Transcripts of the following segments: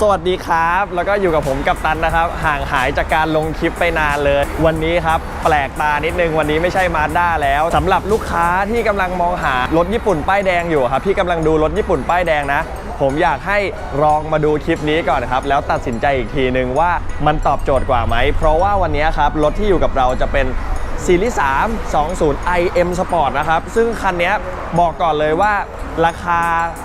สวัสดีครับ แล้วก็อยู่กับผมกับตันนะครับ ห่างหายจากการลงคลิปไปนานเลย วันนี้ครับ แปลกตานิดนึง วันนี้ไม่ใช่มาด้าแล้วสำหรับลูกค้าที่กำลังมองหารถญี่ปุ่นป้ายแดงอยู่ครับพี่กำลังดูรถญี่ปุ่นป้ายแดงนะ ผมอยากให้ลองมาดูคลิปนี้ก่อนครับ แล้วตัดสินใจอีกทีนึงว่ามันตอบโจทย์กว่าไหม เพราะว่าวันนี้ครับรถที่อยู่กับเราจะเป็นซีรีส์3 20 IM Sport นะครับ ซึ่งคันนี้บอกก่อนเลยว่า ราคา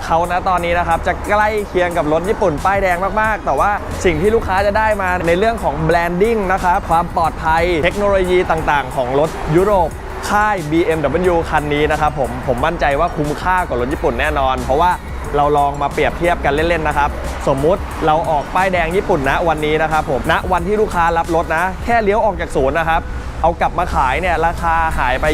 เขานะตอนนี้นะครับ จะใกล้เคียงกับรถญี่ปุ่นป้ายแดงมาก ๆ แต่ว่าสิ่งที่ลูกค้าจะได้มาในเรื่องของแบรนดิ้งนะครับความปลอดภัยเทคโนโลยีต่างๆ ของรถยุโรปค่าย BMW คันนี้นะครับผมผมมั่นใจว่าคุ้มค่ากว่ารถญี่ปุ่นแน่นอน เพราะว่าเราลองมาเปรียบเทียบกันเล่น ๆ นะครับ สมมุติเราออกป้ายแดงญี่ปุ่นนะวันนี้นะครับผมณวันที่ลูกค้ารับรถนะ แค่เลี้ยวออกจากศูนย์นะครับ เอากลับมาขายเนี่ยราคาหายไป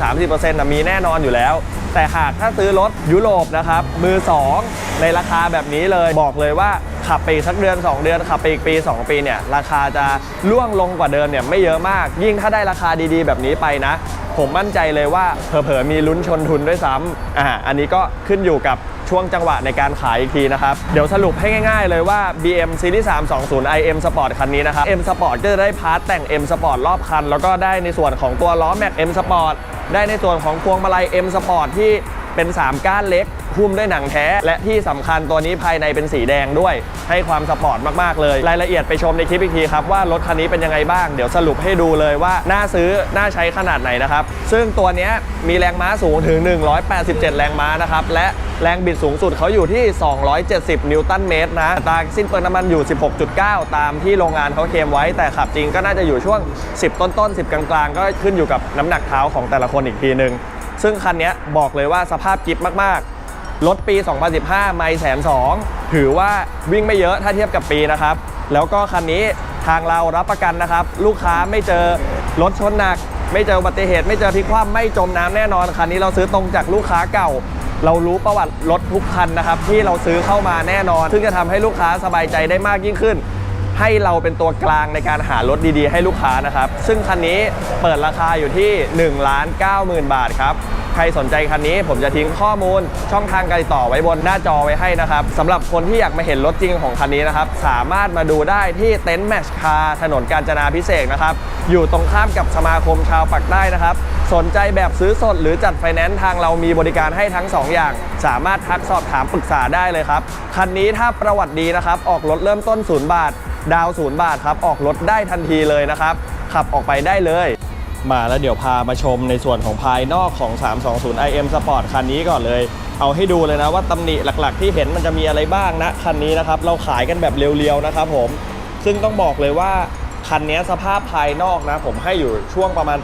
20-30%นะมีแน่นอนอยู่แล้ว แต่หากถ้าซื้อรถยุโรปนะครับมือ 2 ในราคาแบบนี้เลยบอกเลยว่าขับไปอีกสักเดือน 2 เดือนขับไปอีกปี 2 ปีเนี่ยราคาจะล่วงลงกว่าเดิมเนี่ยไม่เยอะมาก ยิ่งถ้าได้ราคาดีๆ แบบนี้ไปนะ ผมมั่นใจเลยว่าเผลอๆมีลุ้นชนทุนด้วยซ้ำอ่าอันนี้ก็ขึ้นอยู่กับช่วงจังหวะในการขายอีกทีนะครับ เดี๋ยวสรุปให้ง่ายๆเลยว่า BM Series 320 iM Sport คันนี้นะครับ M Sport ก็จะได้พาร์ทแต่ง M Sport รอบคัน แล้วก็ได้ในส่วนของตัวล้อแม็ก M Sport ได้ในส่วนของพวงมาลัย M Sport ที่ เป็น 3 ก้านเล็กหุ้มด้วยหนังแท้ และที่สำคัญตัวนี้ภายในเป็นสีแดงด้วย ให้ความสปอร์ตมากๆเลย รายละเอียดไปชมในคลิปอีกทีครับว่ารถคันนี้เป็นยังไงบ้าง เดี๋ยวสรุปให้ดูเลยว่า น่าซื้อ น่าใช้ขนาดไหนนะครับ ซึ่งตัวนี้มีแรงม้าสูงถึง 187 แรงม้านะครับ และแรงบิดสูงสุดเขาอยู่ที่ 270 นิวตันเมตรนะอัตาสิ้นเปลืองน้ำมันอยู่ 16.9 ตามที่โรงงานเขาเคลมไว้แต่ขับจริงก็น่าจะอยู่ช่วง 10 ต้นๆ10 กลางๆ ก็ขึ้นอยู่กับน้ำหนักเท้าของแต่ละคนอีกทีหนึ่ง ซึ่งคันนี้บอกเลยว่าสภาพกิฟมากๆ รถปี 2015 ไม่แสนสองถือว่าวิ่งไม่เยอะถ้าเทียบกับปีนะครับ แล้วก็คันนี้ทางเรารับประกันนะครับ ลูกค้าไม่เจอรถชนหนัก ไม่เจออุบัติเหตุไม่เจอพลิกคว่ำไม่จมน้ำแน่นอนคันนี้เราซื้อตรงจากลูกค้าเก่า เรารู้ประวัติรถทุกคันนะครับที่เราซื้อเข้ามาแน่นอน ซึ่งจะทำให้ลูกค้าสบายใจได้มากยิ่งขึ้น ให้เราเป็นตัวกลางในการหารถดีๆ ให้ลูกค้านะครับ ซึ่งคันนี้เปิดราคาอยู่ที่ 1 ล้าน90,000 บาทครับ ใครสนใจคันนี้ผมจะทิ้งข้อมูลช่องทางการติดต่อไว้บนหน้าจอไว้ให้นะครับสำหรับคนที่อยากมาเห็นรถจริงของคันนี้นะครับ สามารถมาดูได้ที่เต็นท์แมชคาถนนกาญจนาพิเศษนะครับ อยู่ตรงข้ามกับสมาคมชาวปักใต้นะครับสนใจแบบซื้อสดหรือจัดไฟแนนซ์ทางเรามีบริการให้ทั้ง 2 อย่าง สามารถทักสอบถามปรึกษาได้เลยครับ คันนี้ถ้าประวัติดีนะครับ ออกรถเริ่มต้นศูนย์บาท ดาวศูนย์บาทครับ ออกรถได้ทันทีเลยนะครับ ขับออกไปได้เลย มาแล้วเดี๋ยวพามาชมในส่วนของภายนอกของ 320 IM Sport คันนี้ก่อนเลย เอาให้ดูเลยนะว่าตำหนิหลักๆ ที่เห็นมันจะมีอะไรบ้างนะคันนี้นะครับ เราขายกันแบบเรียวๆนะครับผม ซึ่งต้องบอกเลยว่าคันนี้สภาพภายนอกนะ ผมให้อยู่ช่วงประมาณ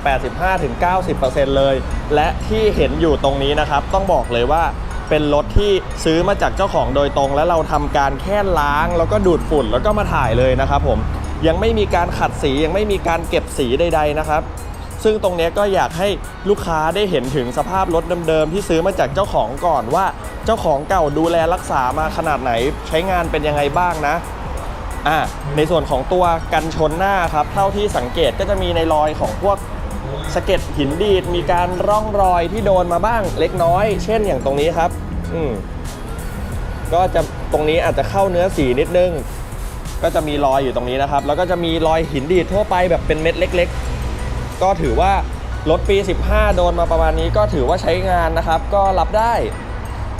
85-90%เลย และที่เห็นอยู่ตรงนี้นะครับ ต้องบอกเลยว่า เป็นรถที่ซื้อมาจากเจ้าของโดยตรง แล้วเราทำการแค่ล้าง แล้วก็ดูดฝุ่นแล้วก็มาถ่ายเลยนะครับผมยังไม่มีการขัดสียังไม่มีการเก็บสีใด ๆ นะครับ ซึ่งตรงนี้ก็อยากให้ลูกค้าได้เห็นถึงสภาพรถเดิมๆที่ซื้อมาจากเจ้าของก่อนว่า เจ้าของเก่าดูแลรักษามาขนาดไหน ใช้งานเป็นยังไงบ้างนะอ่าในส่วนของตัวกันชนหน้าครับ เท่าที่สังเกตก็จะมีในรอยของพวก สะเก็ดหินดีดมีการร่องรอยที่โดนมาบ้างเล็กน้อย เช่นอย่างตรงนี้ครับ อืมก็จะตรงนี้อาจจะเข้าเนื้อสีนิดนึง ก็จะมีรอยอยู่ตรงนี้นะครับ แล้วก็จะมีรอยหินดีดทั่วไปแบบเป็นเม็ดเล็ก ๆ ก็ถือว่ารถปี 15 โดนมาประมาณนี้ก็ถือว่าใช้งานนะครับ ก็รับได้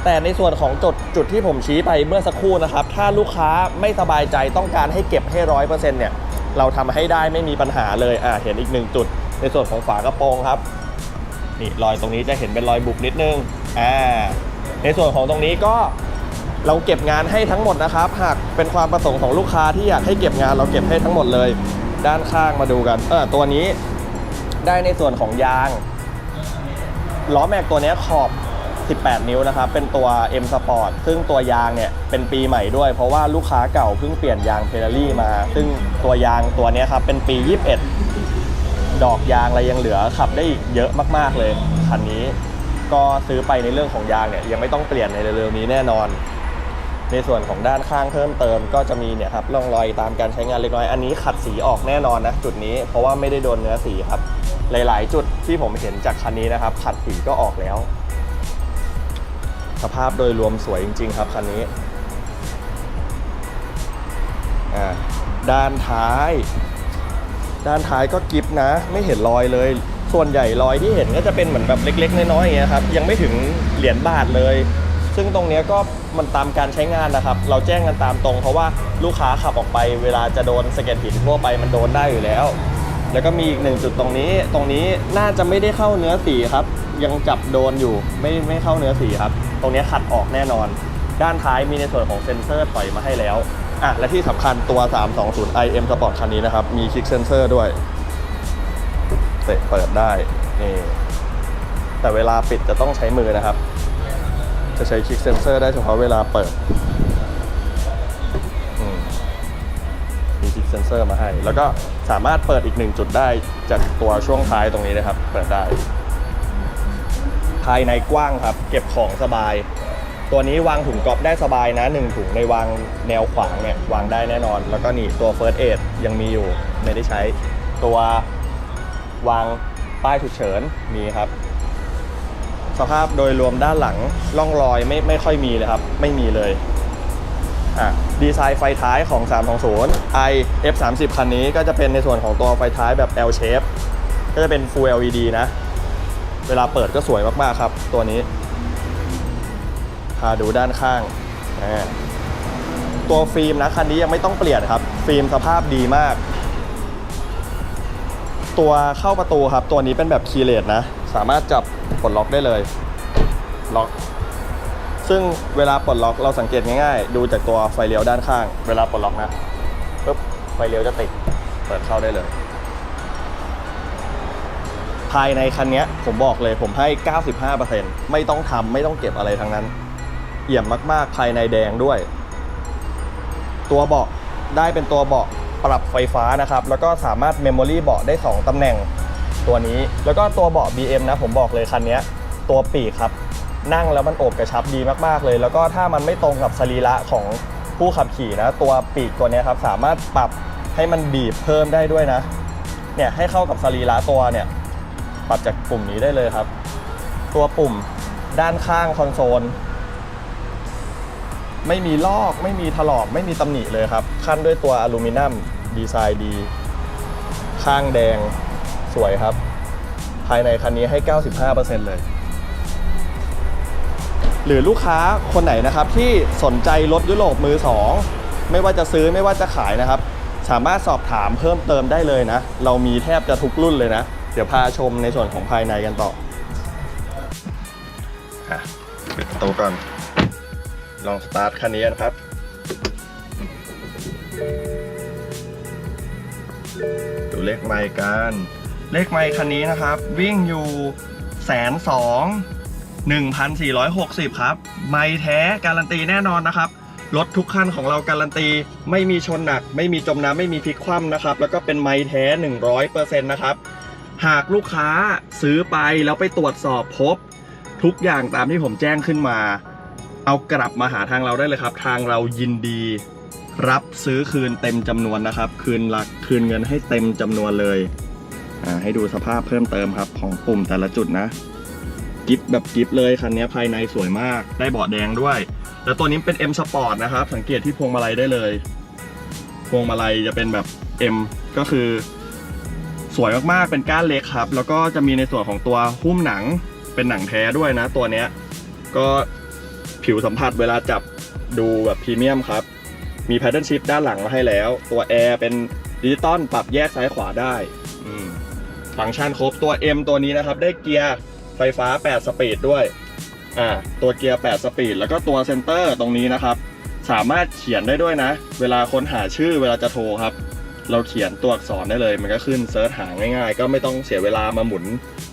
แต่ในส่วนของจุดจุดที่ผมชี้ไปเมื่อสักครู่นะครับ ถ้าลูกค้าไม่สบายใจต้องการให้เก็บให้ร้อยเปอร์เซ็นต์เนี่ย เราทำให้ได้ไม่มีปัญหาเลย อ่าเห็นอีกหนึ่งจุด ในส่วนของฝากระโปรงครับนี่รอยตรงนี้จะเห็นเป็นรอยบุบนิดนึงอ่าในส่วนของตรงนี้ก็เราเก็บงานให้ทั้งหมดนะครับ หากเป็นความประสงค์ของลูกค้าที่อยากให้เก็บงานเราเก็บให้ทั้งหมดเลย ด้านข้างมาดูกันเออตัวนี้ได้ในส่วนของยางล้อแม็กตัวนี้ขอบ 18 นิ้วนะครับ เป็นตัว M Sport ซึ่งตัวยางเนี่ยเป็นปีใหม่ด้วย เพราะว่าลูกค้าเก่าเพิ่งเปลี่ยนยางเฟ r ร a รี่มา ซึ่งตัวยางตัวนี้ครับเป็นปี 21 ดอกยางอะไรยังเหลือขับได้อีกเยอะมากๆเลยคันนี้ก็ซื้อไปในเรื่องของยางเนี่ยยังไม่ต้องเปลี่ยนในเร็วๆนี้แน่นอน ในส่วนของด้านข้างเพิ่มเติมก็จะมีเนี่ยครับร่องรอยตามการใช้งานเล็กน้อยอันนี้ขัดสีออกแน่นอนนะจุดนี้เพราะว่าไม่ได้โดนเนื้อสีครับ หลายๆ จุดที่ผมเห็นจากคันนี้นะครับ ขัดสีก็ออกแล้ว สภาพโดยรวมสวยจริง ๆ ครับคันนี้ด้านท้าย ด้านท้ายก็กิฟนะไม่เห็นรอยเลย ส่วนใหญ่รอยที่เห็นก็จะเป็นเหมือนแบบเล็ก ๆ น้อยๆอย่างเงี้ยครับยังไม่ถึงเหรียญบาทเลย ซึ่งตรงเนี้ยก็มันตามการใช้งานนะครับ เราแจ้งกันตามตรง เพราะว่าลูกค้าขับออกไป เวลาจะโดนสะเก็ดหินทั่วไปมันโดนได้อยู่แล้ว แล้วก็มีอีกหนึ่งจุดตรงนี้ ตรงนี้น่าจะไม่ได้เข้าเนื้อสีครับ ยังจับโดนอยู่ไม่ไม่เข้าเนื้อสีครับ ตรงเนี้ยขัดออกแน่นอน ด้านท้ายมีในส่วนของเซ็นเซอร์ถอยมาให้แล้ว อะและที่สำคัญตัว 320 IM Sport คันนี้นะครับ มีคลิกเซนเซอร์ด้วย เตะเปิดได้นี่แต่เวลาปิดจะต้องใช้มือนะครับ จะใช้คลิกเซนเซอร์ได้เฉพาะเวลาเปิดมีคลิกเซนเซอร์มาให้ แล้วก็สามารถเปิดอีกหนึ่งจุดได้จากตัวช่วงท้ายตรงนี้นะครับ เปิดได้ ภายในกว้างครับ เก็บของสบาย ตัวนี้วางถุงก๊อปได้สบายนะหนึ่งถุงในวางแนวขวางเนี่ยวางได้แน่นอน แล้วก็นี่ตัว First Aid ยังมีอยู่ไม่ได้ใช้ ตัววางป้ายฉุกเฉินมีครับ สภาพโดยรวมด้านหลังร่องรอยไม่ไม่ค่อยมีเลยครับ ไม่มีเลยอะดีไซน์ไฟท้ายของ 320 i f 3 0คันนี้ก็จะเป็นในส่วนของตัวไฟท้ายแบบ L shape ก็จะเป็น Full LED นะ เวลาเปิดก็สวยมาก ๆ ครับตัวนี้ พาดูด้านข้าง ตัวฟิล์มนะคันนี้ยังไม่ต้องเปลี่ยนครับ ฟิล์มสภาพดีมาก ตัวเข้าประตูครับ ตัวนี้เป็นแบบคีย์เลสนะ สามารถจับปลดล็อกได้เลย ล็อก ซึ่งเวลาปลดล็อกเราสังเกตง่ายๆ ดูจากตัวไฟเลี้ยวด้านข้าง เวลาปลดล็อกนะปุ๊บไฟเลี้ยวจะติด เปิดเข้าได้เลย ภายในคันนี้ผมบอกเลยผมให้ 95%ไม่ต้องทำไม่ต้องเก็บอะไรทั้งนั้น เอี่ยมมากๆ ภายในแดงด้วย ตัวเบาะได้เป็นตัวเบาะปรับไฟฟ้านะครับ แล้วก็สามารถเมมโมรี่เบาะได้ 2 ตำแหน่งตัวนี้ แล้วก็ตัวเบาะ BM นะผมบอกเลยคันนี้ตัวปีกครับนั่งแล้วมันโอบกระชับดีมากๆเลย แล้วก็ถ้ามันไม่ตรงกับสรีระของผู้ขับขี่นะ ตัวปีกตัวนี้ครับสามารถปรับให้มันบีบเพิ่มได้ด้วยนะเนี่ยให้เข้ากับสรีระตัวเนี่ยปรับจากปุ่มนี้ได้เลยครับ ตัวปุ่มด้านข้างคอนโซล ไม่มีลอก ไม่มีถลอก ไม่มีตำหนิเลยครับ ขั้นด้วยตัวอลูมิเนียมดีไซน์ดี ข้างแดงสวยครับ ภายในคันนี้ให้ 95%เลย หรือลูกค้าคนไหนนะครับที่สนใจรถยุโรปมือ 2 ไม่ว่าจะซื้อไม่ว่าจะขายนะครับ สามารถสอบถามเพิ่มเติมได้เลยนะ เรามีแทบจะทุกรุ่นเลยนะ เดี๋ยวพาชมในส่วนของภายในกันต่ออะปิดประตูก่อน ลองสตาร์ทคันนี้กันครับ ดูเลขไมล์กันเลขไมล์คันนี้นะครับ วิ่งอยู่แสนสอง1,460 ครับ ไมล์แท้การันตีแน่นอนนะครับ รถทุกคันของเราการันตี ไม่มีชนหนัก ไม่มีจมน้ำไม่มีพลิกคว่ำนะครับ แล้วก็เป็นไมล์แท้ 100%นะครับ หากลูกค้าซื้อไปแล้วไปตรวจสอบพบ ทุกอย่างตามที่ผมแจ้งขึ้นมา เอากลับมาหาทางเราได้เลยครับ ทางเรายินดี รับซื้อคืนเต็มจำนวนนะครับ คืนหลักคืนเงินให้เต็มจำนวนเลยอ่าให้ดูสภาพเพิ่มเติมครับ ของปุ่มแต่ละจุดนะกิฟแบบกิฟเลยคันนี้ภายในสวยมาก ได้เบาะแดงด้วย แล้วตัวนี้เป็น M Sport นะครับ สังเกตที่พวงมาลัยได้เลย พวงมาลัยจะเป็นแบบ M ก็คือ สวยมากๆเป็นก้านเล็กครับ แล้วก็จะมีในส่วนของตัวหุ้มหนังเป็นหนังแท้ด้วยนะ ตัวเนี้ยก็ ผิวสัมผัสเวลาจับดูแบบพรีเมียมครับ มีแพดเดิลชิพด้านหลังมาให้แล้ว ตัวแอร์เป็นดิจิตอลปรับแยกซ้ายขวาได้อืมฟังก์ชันครบตัว M ตัวนี้นะครับ ได้เกียร์ไฟฟ้า 8 สปีดด้วยอ่าตัวเกียร์ 8 สปีด แล้วก็ตัวเซนเตอร์ตรงนี้นะครับ สามารถเขียนได้ด้วยนะ เวลาค้นหาชื่อเวลาจะโทรครับ เราเขียนตัวอักษรได้เลย มันก็ขึ้นเซิร์ชหาง่ายๆ ก็ไม่ต้องเสียเวลามาหมุน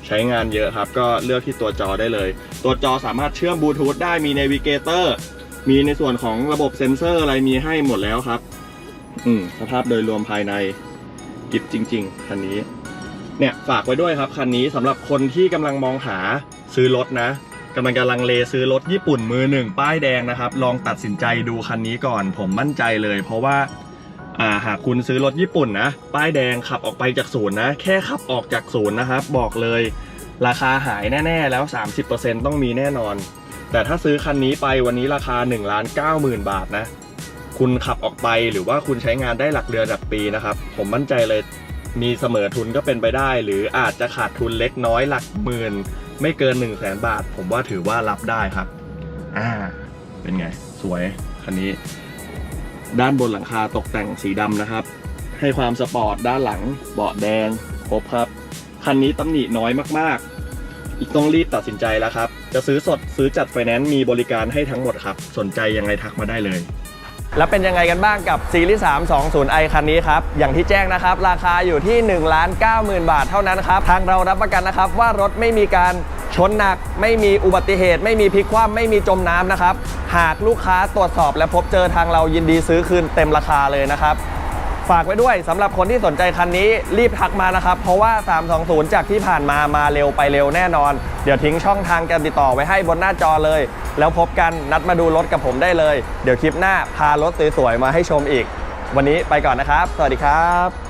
ใช้งานเยอะครับ ก็เลือกที่ตัวจอได้เลย ตัวจอสามารถเชื่อมบลูทูธได้มีเนวิเกเตอร์มีในส่วนของระบบเซ็นเซอร์อะไรมีให้หมดแล้วครับ อืมสภาพโดยรวมภายในกิฟจริง ๆ คันนี้ เนี่ยฝากไว้ด้วยครับ คันนี้สำหรับคนที่กำลังมองหาซื้อรถนะกำลังกำลังเลซื้อรถญี่ปุ่นมือหนึ่งป้ายแดงนะครับ ลองตัดสินใจดูคันนี้ก่อน ผมมั่นใจเลย เพราะว่า อ่าหากคุณซื้อรถญี่ปุ่นนะ ป้ายแดงขับออกไปจากศูนย์นะ แค่ขับออกจากศูนย์นะครับ บอกเลยราคาหายแน่ ๆ แล้ว 30%ต้องมีแน่นอน แต่ถ้าซื้อคันนี้ไปวันนี้ราคา1ล้าน9 0,000บาทนะ คุณขับออกไปหรือว่าคุณใช้งานได้หลักเดือนหลักปีนะครับ ผมมั่นใจเลยมีเสมอทุนก็เป็นไปได้ หรืออาจจะขาดทุนเล็กน้อยหลักหมื่นไม่เกิน1 0 0 0 0แสนบาท ผมว่าถือว่ารับได้ครับ อ่า เป็นไง สวยคันนี้ ด้านบนหลังคาตกแต่งสีดำนะครับ ให้ความสปอร์ตด้านหลังเบาะแดงครบครับ คันนี้ตำหนิน้อยมากๆ อีกต้องรีบตัดสินใจแล้วครับ จะซื้อสดซื้อจัดไฟแนนซ์มีบริการให้ทั้งหมดครับ สนใจยังไงทักมาได้เลย แล้วเป็นยังไงกันบ้างกับซีรีส์ 320i คันนี้ครับ อย่างที่แจ้งนะครับ ราคาอยู่ที่ 1 9 0 0 0 0 บาทเท่านั้นครับ ทางเรารับประกันนะครับว่ารถไม่มีการ ชนหนักไม่มีอุบัติเหตุ ไม่มีพลิกคว่ำไม่มีจมน้ำนะครับ หากลูกค้าตรวจสอบและพบเจอทางเรายินดีซื้อคืนเต็มราคาเลยนะครับ ฝากไว้ด้วยสำหรับคนที่สนใจคันนี้รีบทักมานะครับ เพราะว่า 320 จากที่ผ่านมามาเร็วไปเร็วแน่นอน เดี๋ยวทิ้งช่องทางการติดต่อไว้ให้บนหน้าจอเลย แล้วพบกันนัดมาดูรถกับผมได้เลย เดี๋ยวคลิปหน้าพารถสวยๆมาให้ชมอีก วันนี้ไปก่อนนะครับ สวัสดีครับ